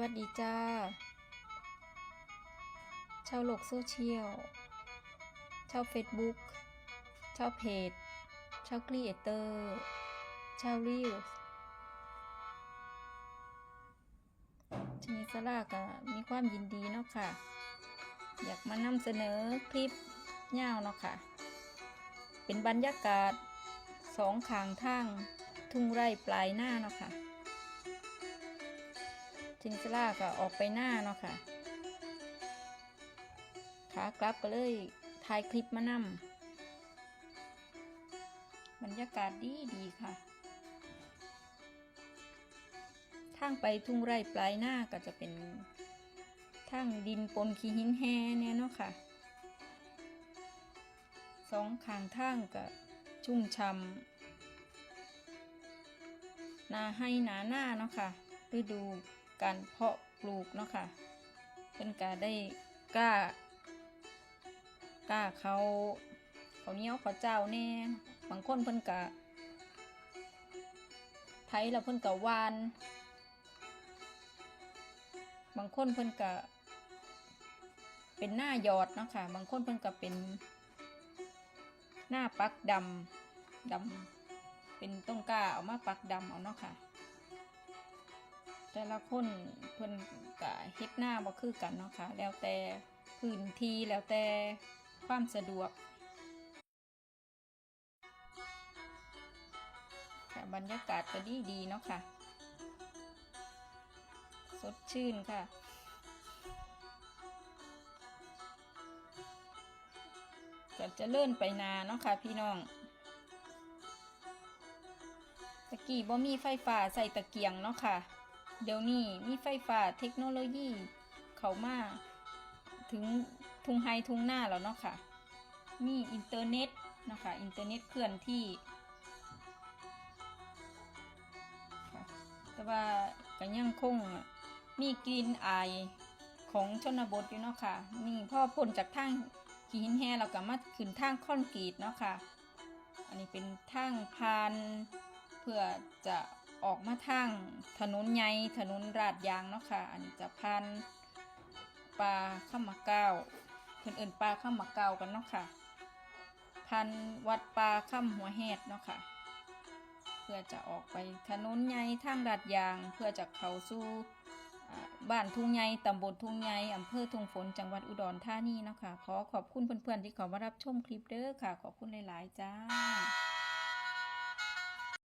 วัสดีจ้า ชาวโลกโซเชียล ชาวเฟซบุ๊ก ชาวเพจ ชาวครีเอเตอร์ ชาวรีวิวชนิสลาก็มีความยินดีเนาะค่ะ อยากมานำเสนอคลิปยาวเนาะค่ะ เป็นบรรยากาศสองข้างทางทุ่งไร่ปลายหน้าเนาะค่ะ จินสลาก็ออกไปหน้าเนาะค่ะขากลับก็เลยถ่ายคลิปมานำบรรยากาศดีดีค่ะ ทางไปทุ่งไร่ปลายหน้าก็จะเป็นทางดินปนขี้หินแฮเนี่ยเนาะค่ะสองข้างทางก็ชุ่มช่ำนาให้หนาหน้าเนาะค่ะฤดู การเพาะปลูกเนาะค่ะเป็นกาได้กล้ากล้าเขาเขาเนี้ยเขาเจ้าแน่บางคนเพิ่นกะไทยแล้วเพิ่นกะวาน บางคนเพิ่นกะเป็นหน้าหยอดเนาะค่ะ บางคนเพิ่นกะเป็น หน้าปักดำดำเป็นต้นกล้าเอามาปักดำเอาเนาะค่ะ แต่ละคนเพิ่นกะเฮ็ดหน้าบ่คือกันเนาะค่ะแล้วแต่พื้นที่แล้วแต่ความสะดวกค่ะบรรยากาศก็ดีดีเนาะค่ะ สดชื่นค่ะก็จะเลื่อนไปนาเนาะค่ะพี่น้องตะกี้บ่มีไฟฟ้าใส่ตะเกียงเนาะค่ะ เดี๋ยวนี้มีไฟฟ้าเทคโนโลยี เข้ามาถึงทุงไฮทุงหน้าแล้วเนาะค่ะ มีอินเทอร์เน็ตนะคะอินเทอร์เน็ตเคลื่อนที่แต่ว่าก็ยังคงมีกลิ่นอายของชนบทอยู่เนาะค่ะนี่พ่อพ้นจากทางขีหินแห่เราก็มาขึ้นทางคอนกรีตเนาะค่ะ อันนี้เป็นทางพานเพื่อจะ ออกมาทางถนนใหญ่ถนนราดยางเนาะค่ะ อันนี้จะพานปลาข้ามมะเก้าเพื่อนเอื่นปลาข้ามมะเก้ากันเนาะค่ะ พันวัดปลาข้ามหัวแหดเนาะค่ะ เพื่อจะออกไปถนนใหญ่ทางราดยางเพื่อจะเข้าสู่บ้านทุ่งใหญ่ตำบลทุ่งใหญ่อำเภอทุ่งฝนจังหวัดอุดรธานีเนาะค่ะขอขอบคุณเพื่อนๆที่ขามารับชมคลิปเด้อค่ะ ขอบคุณหลายๆจ้า